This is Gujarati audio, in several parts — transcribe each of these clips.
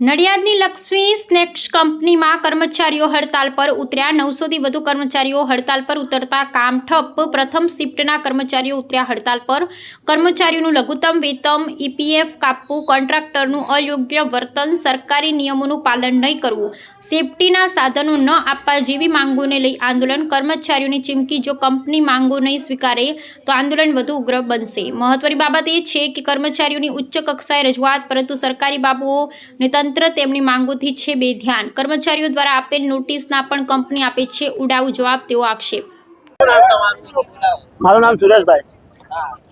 નડિયાદની લક્ષ્મી સ્નેક્સ કંપનીમાં કર્મચારીઓ હડતાલ પર ઉતર્યા. નવસોથી વધુ કર્મચારીઓ હડતાલ પર ઉતરતા કામ ઠપ પ્રથમ શિફ્ટના કર્મચારીઓ ઉતર્યા હડતાલ પર. કર્મચારીઓનું લઘુત્તમ વેતન ઈપીએફ કાપવું, કોન્ટ્રાક્ટરનું અયોગ્ય વર્તન, સરકારી નિયમોનું પાલન નહીં કરવું. સેફટીના સાધનો ન આપવા જેવી માંગોને લઈ આંદોલન. કર્મચારીઓની ચીમકી, જો કંપની માંગો નહીં સ્વીકારે, તો આંદોલન વધુ ઉગ્ર બનશે. મહત્વની બાબત એ છે કે કર્મચારીઓની ઉચ્ચ કક્ષાએ રજૂઆત, પરંતુ સરકારી બાબુઓ ને તંત્ર તેમની માંગોથી છે બે ધ્યાન. કર્મચારીઓ દ્વારા આપેલ નોટિસના પણ કંપની આપે છે ઉડાવ જવાબ તેવો આક્ષેપ? મારું નામ સુરેશભાઈ.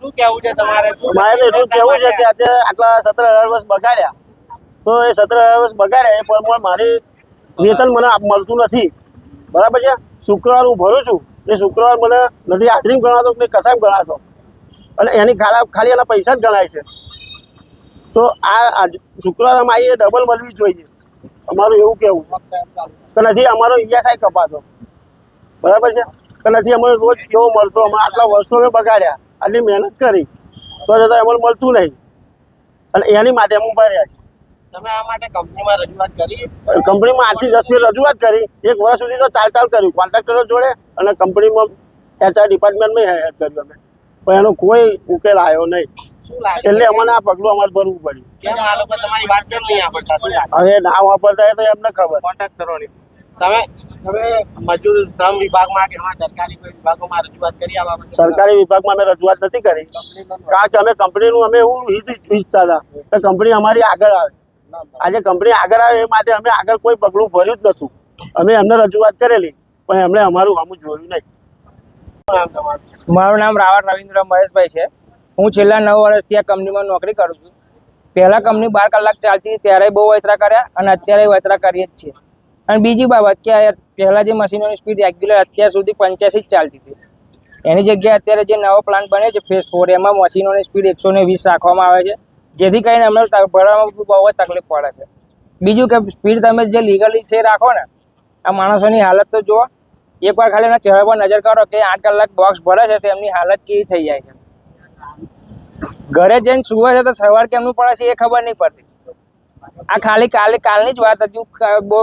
શું કહેવું છે તમારે? મારે એટલું કેવું છે કે અત્યારે આટલા સત્તર અઢાર વર્ષ બગાડ્યા. તો એ સત્તર અઢાર વર્ષ બગાડ્યા એ પ્રમાણે મારી વેતન મને મળતું નથી. બરાબર છે? શુક્રવાર હું ભરું છું. એ શુક્રવાર મને નથી હાજરી ગણાતો કે કસામ ગણાતો. અને એની ખાલી ખાલી એના પૈસા જ ગણાય છે. તો આ આજ શુક્રવારમાં આવી ડબલ મળવી જોઈએ. અમારું એવું કેવું કે નથી અમારો ઈએસઆઈ કપાતો. બરાબર છે? કે નથી અમને રોજ કેવો મળતો? અમે આટલા વર્ષો મેં બગાડ્યા. આટલી મહેનત કરી. તો છતાં અમને મળતું નહીં. અને એની માટે અમે ઊભા રહ્યા છીએ. તમે આ માટે કંપનીમાં રજૂઆત કરી? કંપનીમાં આઠથી દસ મિનિટ રજૂઆત કરી. એક વર્ષ સુધી તો ચાલ ચાલ કર્યું. કોન્ટ્રાક્ટરો જોડે અને કંપનીમાં એચઆર ડિપાર્ટમેન્ટમાં હેડ કર્યું અમે. પણ એનો કોઈ ઉકેલ આવ્યો નહીં. છેલ્લે અમને આ પગલું અમારે ભરવું પડ્યું. કેમ આ લોકો તમારી વાત કેમ નહીં સાંભળતા? શું હવે ના વાપરતા હોય તો એમને ખબર. કોન્ટ્રાક્ટરોની તમે તમે મજૂર શ્રમ વિભાગમાં કે એમાં સરકારી કોઈ વિભાગોમાં રજૂઆત કરી આ બાબતે? સરકારી વિભાગમાં અમે રજૂઆત નથી કરી. કારણ કે અમે કંપનીનું અમે એવું હિત ઈચ્છતા હતા કે કંપની અમારી આગળ આવે. આજે કંપની આગળ આવે એ માટે અમે આગળ કોઈ પગલું ભર્યું જ નહોતું. અમે એમને રજૂઆત કરેલી પણ એમણે અમારું આમ જોયું નહીં. મારું નામ રાવળ રવિન્દ્ર મહેશભાઈ છે. હું છેલ્લા નવ વર્ષથી આ કંપનીમાં નોકરી કરું છું. પહેલાં કંપની બાર કલાક ચાલતી ત્યારે બહુ વૈતરા કર્યા અને અત્યારે વૈતરા કરીએ જ છીએ. અને બીજી બાબત કે પહેલાં જે મશીનોની સ્પીડ રેગ્યુલર અત્યાર સુધી પંચ્યાસી જ ચાલતી હતી. એની જગ્યાએ અત્યારે જે નવો પ્લાન્ટ બન્યો છે ફેસ ફોર, એમાં મશીનોની સ્પીડ એકસો ને વીસ રાખવામાં આવે છે. જેથી કરીને અમને ભરવામાં બહુ જ તકલીફ પડે છે. બીજું કે સ્પીડ તમે જે લીગલી છે રાખો ને, આ માણસોની હાલત તો જુઓ. એકવાર ખાલી એના ચહેરા પર નજર કરો કે આઠ કલાક બોક્સ ભરે છે તેમની હાલત કેવી થઈ જાય છે. ઘરે જઈને સુવે છે તો સવાર કેમનું પડે છે એ ખબર નહીં પડતી. આ ખાલી કાલે કાલની જ વાત હતી. બહુ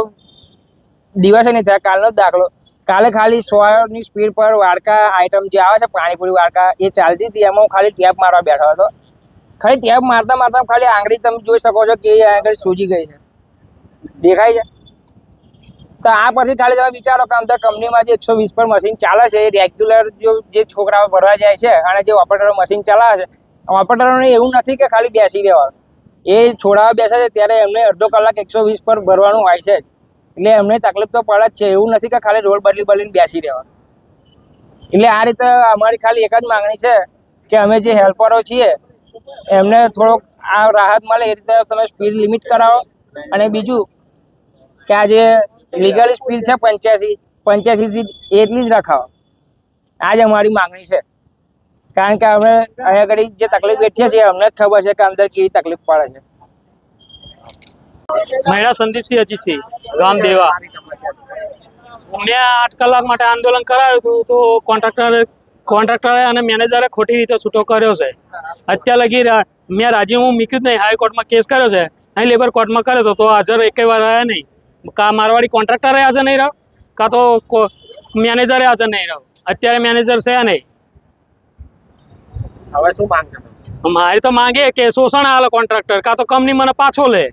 દિવસે નહીં થયા, કાલનો જ દાખલો. કાલે ખાલી સોની સ્પીડ પર વાડકા આઈટમ જે આવે છે, પાણીપુરી વાડકા, એ ચાલતી હતી. એમાં હું ખાલી ટેપ મારવા બેઠો હતો. ખાલી ટેપ મારતા મારતા ખાલી આંગળી તમે જોઈ શકો છો કે એ આંગળી સૂજી ગઈ છે. દેખાય છે? તો આ પરથી ખાલી તમે વિચારો કે અંદર કંપનીમાં જે એકસો વીસ પર મશીન ચાલે છે, એ રેગ્યુલર જો છોકરાઓ ભરવા જાય છે અને જે ઓપરેટરો મશીન ચલાવે છે ઓપરેટરોને એવું નથી કે ખાલી બેસી રહેવાનું. એ છોડાવા બેસે છે, ત્યારે એમને અડધો કલાક એકસો વીસ પર ભરવાનું હોય છે. એટલે એમને તકલીફ તો પડે જ છે, એવું નથી કે ખાલી રોલ બદલી બદલીને બેસી રહેવાનું. એટલે આ રીતે અમારી ખાલી એક જ માંગણી છે કે અમે જે હેલ્પરો છીએ, એમને થોડોક આ રાહત મળે, એ રીતે તમે સ્પીડ લિમિટ કરાવો. અને બીજું કે આ જે લીગલ સ્પીડ છે પંચ્યાસી. પંચ્યાસીથી એટલી જ રખાવો. આ જ અમારી માંગણી છે. કારણ કે અમે અહીંયા આગળ જે તકલીફ બેઠીએ છીએ, અમને જ ખબર છે કે અંદર કેવી તકલીફ પડે છે. મહિલા સંદીપસિંહ અજીતસિંહ ગામ દેવા. મેં આઠ કલાક માટે આંદોલન કરાવ્યું હતું, તો કોન્ટ્રાક્ટર, કોન્ટ્રાક્ટરે અને મેનેજરે ખોટી રીતે છૂટો કર્યો છે. અત્યાર લગી મેં રાજીનામું મૂક્યું જ નહીં. હાઈકોર્ટમાં કેસ કર્યો છે. અહીં લેબર કોર્ટમાં કર્યો તો હાજર એકે વાર રહ્યા નહીં. કા મારવાડી કોન્ટ્રાક્ટરે હાજર નહીં રહ્યો કાં તો મેનેજરે હાજર નહીં રહ્યો અત્યારે મેનેજર છે નહીં. હવે શું માંગે મારી તો માંગે કે શોષણ આલે કોન્ટ્રાક્ટર કાં તો કંપની મને પાછો લે.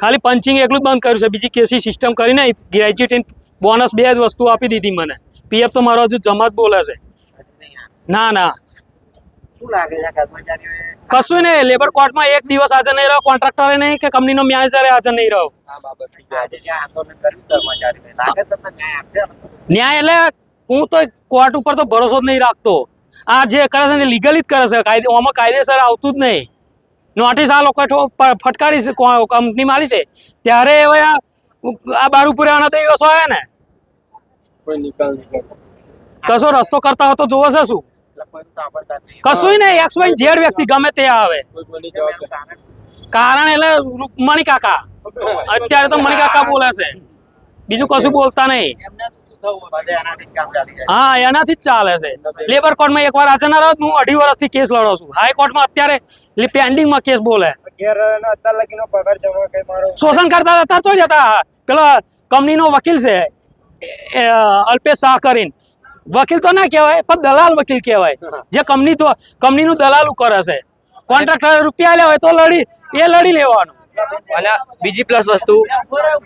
ખાલી પંચિંગ એકલું જ બંધ કર્યું છે. બીજી કેસી સિસ્ટમ કરીને ગ્રેજ્યુએટ બોનસ બે જ વસ્તુ આપી દીધી મને. પીએફ તો મારો હજુ જમા જ બોલે છે. ના ના. શું લાગે છે કર્મચારીઓએ કશું નહીં લેબર કોર્ટમાં એક દિવસ હાજર નહીં રહ્યો કોન્ટ્રાક્ટરે નહીં કે કંપનીનો મેનેજરે હાજર નહીં રહ્યો. આ બાબતે આજે જે આંદોલન કર્યું કર્મચારીઓએ લાગે તમને ન્યાય આપશે? ન્યાય એટલે હું તો કોર્ટ ઉપર તો ભરોસો જ નહીં રાખતો. આ જે કરે છે ને લીગલી જ કરે છે. કાયદે આમાં કાયદેસર આવતું જ નહીં. નોટિસ આ લોકો ફટકારી છે કંપની મારી છે. ત્યારે હવે આ બાર ઉપર આવવાના દિવસો આવ્યા ને. કોઈ નિકાલ કશો રસ્તો કરતા હોય તો જોવો છે શું? કશું નહીં. એક્સ વાય ઝેડ વ્યક્તિ ગમે તે આવે. કારણ એટલે રૂકમણી કાકા. અત્યારે તો મણી કાકા બોલે છે. બીજું કશું બોલતા નહીં. હા એનાથી જ ચાલે છે. લેબર કોર્ટમાં એકવાર હાજર ના હું અઢી વર્ષથી કેસ લડો છું. હાઈકોર્ટમાં અત્યારે પેન્ડિંગમાં કેસ બોલે. શોષણ કરતા હતા તો જતા. પેલો કંપનીનો વકીલ છે અલ્પેશ શાહ કરીને. વકીલ તો ના કહેવાય પણ દલાલ વકીલ કહેવાય. જે કંપની તો કંપનીનું દલાલું કરે છે કોન્ટ્રાક્ટર રૂપિયા લે હોય તો લડી એ લડી લેવાનું. અને બીજી પ્લસ વસ્તુ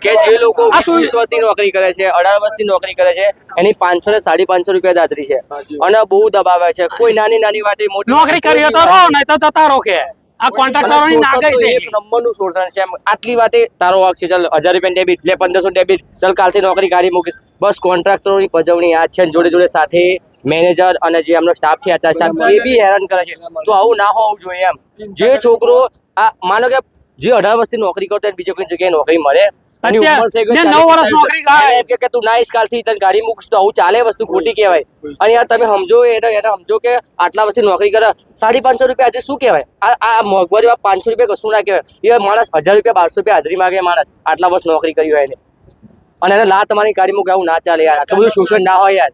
કે જે લોકો વીસ વર્ષની નોકરી કરે છે અઢાર વર્ષની નોકરી કરે છે એની પાંચસો ને સાડી પાંચસો રૂપિયા દાદરી છે. અને બહુ દબાવે છે. કોઈ નાની નાની વાતે મોટી નોકરી કરી તો રહો નહીં તો જતા રહો કે. આ કોન્ટ્રાક્ટરોની તો નાગઈ એક નંબરનું શોષણ છે. આટલી વાતે તારો વાક છે. ચાલ હજાર રૂપિયા ડેબિટ લે પંદરસો ડેબિટ. ચાલ કાલથી નોકરી કાઢી મૂકીશ. બસ કોન્ટ્રાક્ટરોની પજવણી આ છે અને જોડે જોડે સાથે મેનેજર અને જે એમનો સ્ટાફ છે આચાર સ્ટાફ એ બી હેરાન કરે છે. તો આવું ના હોવું જોઈએ એમ. જે છોકરો આ માનો કે જે અઢાર વર્ષથી નોકરી કરતો હોય બીજો કોઈ જગ્યાએ નોકરી મળે એની ઉંમર થઈ ગઈ નવ વર્ષ નોકરી કરે. કે કે તું ના કાલથી તને ગાડી મૂકશ તો આવું ચાલે વસ્તુ ખોટી કહેવાય. અને યાર તમે સમજો એને એને સમજો કે આટલા વર્ષથી નોકરી કરે સાડી પાંચસો રૂપિયા આજે શું કહેવાય? આ આ મોંઘવારીમાં પાંચસો રૂપિયા કશું ના કહેવાય. એ માણસ હજાર રૂપિયા બારસો રૂપિયા હાજરી માગે માણસ આટલા વર્ષ નોકરી કરી હોય એને. અને એને ના તમારી ગાડી મૂકે આવું ના ચાલે યાર. આટલું બધું શોષણ ના હોય યાર.